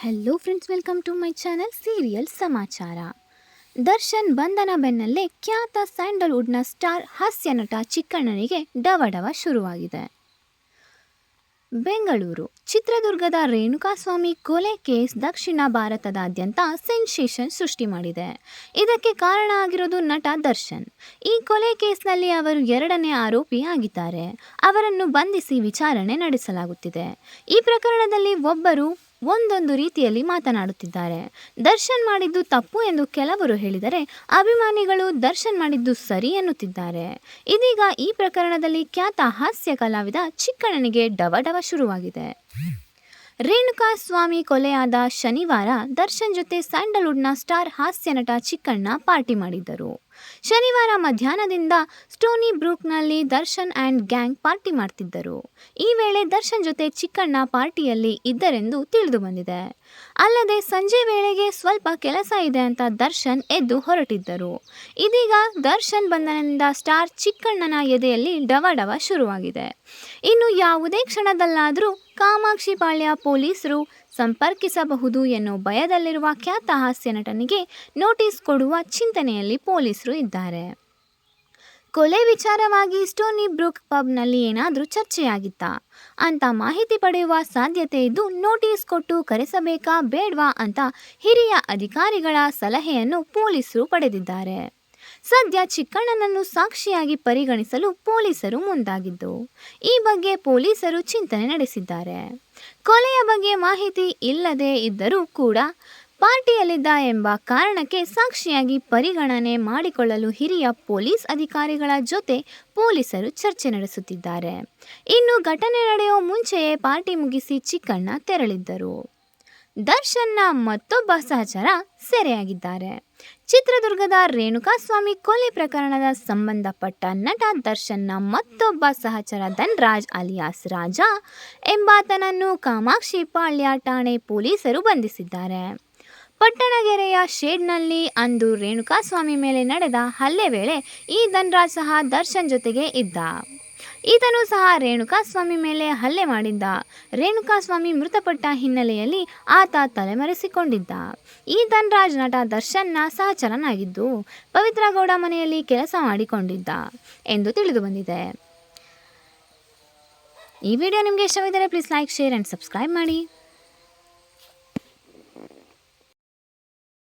Hello friends welcome to my channel serial ಸಮಾಚಾರ ದರ್ಶನ್ ಬಂಧನ ಬೆನ್ನಲ್ಲೇ ಖ್ಯಾತ ಸ್ಯಾಂಡಲ್ವುಡ್ನ ಸ್ಟಾರ್ ಹಾಸ್ಯ ನಟ ಚಿಕ್ಕಣ್ಣನಿಗೆ ಡವಡವ ಶುರುವಾಗಿದೆ. ಬೆಂಗಳೂರು ಚಿತ್ರದುರ್ಗದ ರೇಣುಕಾಸ್ವಾಮಿ ಕೊಲೆ ಕೇಸ್ ದಕ್ಷಿಣ ಭಾರತದಾದ್ಯಂತ ಸೆನ್ಸೇಷನ್ ಸೃಷ್ಟಿ ಮಾಡಿದೆ ಇದಕ್ಕೆ ಕಾರಣ ಆಗಿರೋದು ನಟ ದರ್ಶನ್ ಈ ಕೊಲೆ ಕೇಸ್ನಲ್ಲಿ ಅವರು ಎರಡನೇ ಆರೋಪಿ ಆಗಿದ್ದಾರೆ ಅವರನ್ನು ಬಂಧಿಸಿ ವಿಚಾರಣೆ ನಡೆಸಲಾಗುತ್ತಿದೆ ಈ ಪ್ರಕರಣದಲ್ಲಿ ಒಬ್ಬರು ಒಂದೊಂದು ರೀತಿಯಲ್ಲಿ ಮಾತನಾಡುತ್ತಿದ್ದಾರೆ. ದರ್ಶನ್ ಮಾಡಿದ್ದು ತಪ್ಪು ಎಂದು ಕೆಲವರು ಹೇಳಿದರೆ ಅಭಿಮಾನಿಗಳು ದರ್ಶನ್ ಮಾಡಿದ್ದು ಸರಿ ಎನ್ನುತ್ತಿದ್ದಾರೆ. ಇದೀಗ ಈ ಪ್ರಕರಣದಲ್ಲಿ ಖ್ಯಾತ ಹಾಸ್ಯ ಕಲಾವಿದ ಚಿಕ್ಕಣ್ಣನಿಗೆ ಡವಡವ ಶುರುವಾಗಿದೆ. ರೇಣುಕಾ ಸ್ವಾಮಿ ಕೊಲೆಯಾದ ಶನಿವಾರ ದರ್ಶನ್ ಜೊತೆ ಸ್ಯಾಂಡಲ್ವುಡ್ನ ಸ್ಟಾರ್ ಹಾಸ್ಯ ನಟ ಚಿಕ್ಕಣ್ಣ ಪಾರ್ಟಿ ಮಾಡಿದ್ದರು. ಶನಿವಾರ ಮಧ್ಯಾಹ್ನದಿಂದ ಸ್ಟೋನಿ ಬ್ರೂಕ್ನಲ್ಲಿ ದರ್ಶನ್ ಆ್ಯಂಡ್ ಗ್ಯಾಂಗ್ ಪಾರ್ಟಿ ಮಾಡ್ತಿದ್ದರು. ಈ ವೇಳೆ ದರ್ಶನ್ ಜೊತೆ ಚಿಕ್ಕಣ್ಣ ಪಾರ್ಟಿಯಲ್ಲಿ ಇದ್ದರೆಂದು ತಿಳಿದು ಬಂದಿದೆ. ಅಲ್ಲದೆ ಸಂಜೆ ವೇಳೆಗೆ ಸ್ವಲ್ಪ ಕೆಲಸ ಇದೆ ಅಂತ ದರ್ಶನ್ ಎದ್ದು ಹೊರಟಿದ್ದರು. ಇದೀಗ ದರ್ಶನ್ ಬಂಧನದಿಂದ ಸ್ಟಾರ್ ಚಿಕ್ಕಣ್ಣನ ಎದೆಯಲ್ಲಿ ಡವಡವ ಶುರುವಾಗಿದೆ. ಇನ್ನು ಯಾವುದೇ ಕ್ಷಣದಲ್ಲಾದರೂ ಕಾಮಾಕ್ಷಿಪಾಳ್ಯ ಪೊಲೀಸರು ಸಂಪರ್ಕಿಸಬಹುದು ಎನ್ನೋ ಭಯದಲ್ಲಿರುವ ಖ್ಯಾತ ಹಾಸ್ಯ ನಟನಿಗೆ ನೋಟಿಸ್ ಕೊಡುವ ಚಿಂತನೆಯಲ್ಲಿ ಪೊಲೀಸರು ಇದ್ದಾರೆ. ಕೊಲೆ ವಿಚಾರವಾಗಿ ಸ್ಟೋನಿ ಬ್ರೂಕ್ ಪಬ್ನಲ್ಲಿ ಏನಾದರೂ ಚರ್ಚೆಯಾಗಿತ್ತಾ? ಅಂತ ಮಾಹಿತಿ ಪಡೆಯುವ ಸಾಧ್ಯತೆ ಇದ್ದು ನೋಟಿಸ್ ಕೊಟ್ಟು ಕರೆಸಬೇಕಾ ಬೇಡ್ವಾ ಅಂತ ಹಿರಿಯ ಅಧಿಕಾರಿಗಳ ಸಲಹೆಯನ್ನು ಪೊಲೀಸರು ಪಡೆದಿದ್ದಾರೆ. ಸದ್ಯ ಚಿಕ್ಕಣ್ಣನನ್ನು ಸಾಕ್ಷಿಯಾಗಿ ಪರಿಗಣಿಸಲು ಪೊಲೀಸರು ಮುಂದಾಗಿದ್ದು, ಈ ಬಗ್ಗೆ ಪೊಲೀಸರು ಚಿಂತನೆ ನಡೆಸಿದ್ದಾರೆ. ಕೊಲೆಯ ಬಗ್ಗೆ ಮಾಹಿತಿ ಇಲ್ಲದೇ ಇದ್ದರೂ ಕೂಡ ಪಾರ್ಟಿಯಲ್ಲಿದ್ದ ಎಂಬ ಕಾರಣಕ್ಕೆ ಸಾಕ್ಷಿಯಾಗಿ ಪರಿಗಣನೆ ಮಾಡಿಕೊಳ್ಳಲು ಹಿರಿಯ ಪೊಲೀಸ್ ಅಧಿಕಾರಿಗಳ ಜೊತೆ ಪೊಲೀಸರು ಚರ್ಚೆ ನಡೆಸುತ್ತಿದ್ದಾರೆ. ಇನ್ನು ಘಟನೆ ನಡೆಯುವ ಮುಂಚೆಯೇ ಪಾರ್ಟಿ ಮುಗಿಸಿ ಚಿಕ್ಕಣ್ಣ ತೆರಳಿದ್ದರು. ದರ್ಶನ್ನ ಮತ್ತೊಬ್ಬ ಸಹಚರ ಸೆರೆಯಾಗಿದ್ದಾರೆ. ಚಿತ್ರದುರ್ಗದ ರೇಣುಕಾಸ್ವಾಮಿ ಕೊಲೆ ಪ್ರಕರಣದ ಸಂಬಂಧಪಟ್ಟ ನಟ ದರ್ಶನ್ನ ಮತ್ತೊಬ್ಬ ಸಹಚರ ಧನ್ರಾಜ್ ಅಲಿಯಾಸ್ ರಾಜ ಎಂಬಾತನನ್ನು ಕಾಮಾಕ್ಷಿ ಪಾಳ್ಯ ಠಾಣೆ ಪೊಲೀಸರು ಬಂಧಿಸಿದ್ದಾರೆ. ಪಟ್ಟಣಗೆರೆಯ ಶೇಡ್ನಲ್ಲಿ ಅಂದು ರೇಣುಕಾಸ್ವಾಮಿ ಮೇಲೆ ನಡೆದ ಹಲ್ಲೆ ವೇಳೆ ಈ ಧನ್ರಾಜ್ ಸಹ ದರ್ಶನ್ ಜೊತೆಗೆ ಇದ್ದ. ಈತನು ಸಹ ರೇಣುಕಾಸ್ವಾಮಿ ಮೇಲೆ ಹಲ್ಲೆ ಮಾಡಿದ್ದ. ರೇಣುಕಾಸ್ವಾಮಿ ಮೃತಪಟ್ಟ ಹಿನ್ನೆಲೆಯಲ್ಲಿ ಆತ ತಲೆಮರೆಸಿಕೊಂಡಿದ್ದ. ಈ ಧನ್ರಾಜ್ ನಟ ದರ್ಶನ್ನ ಸಹಚರನಾಗಿದ್ದು ಪವಿತ್ರ ಗೌಡ ಮನೆಯಲ್ಲಿ ಕೆಲಸ ಮಾಡಿಕೊಂಡಿದ್ದ ಎಂದು ತಿಳಿದು ಬಂದಿದೆ. ಈ ವಿಡಿಯೋ ನಿಮಗೆ ಇಷ್ಟವಿದ್ದರೆ please like, share and subscribe ಮಾಡಿ.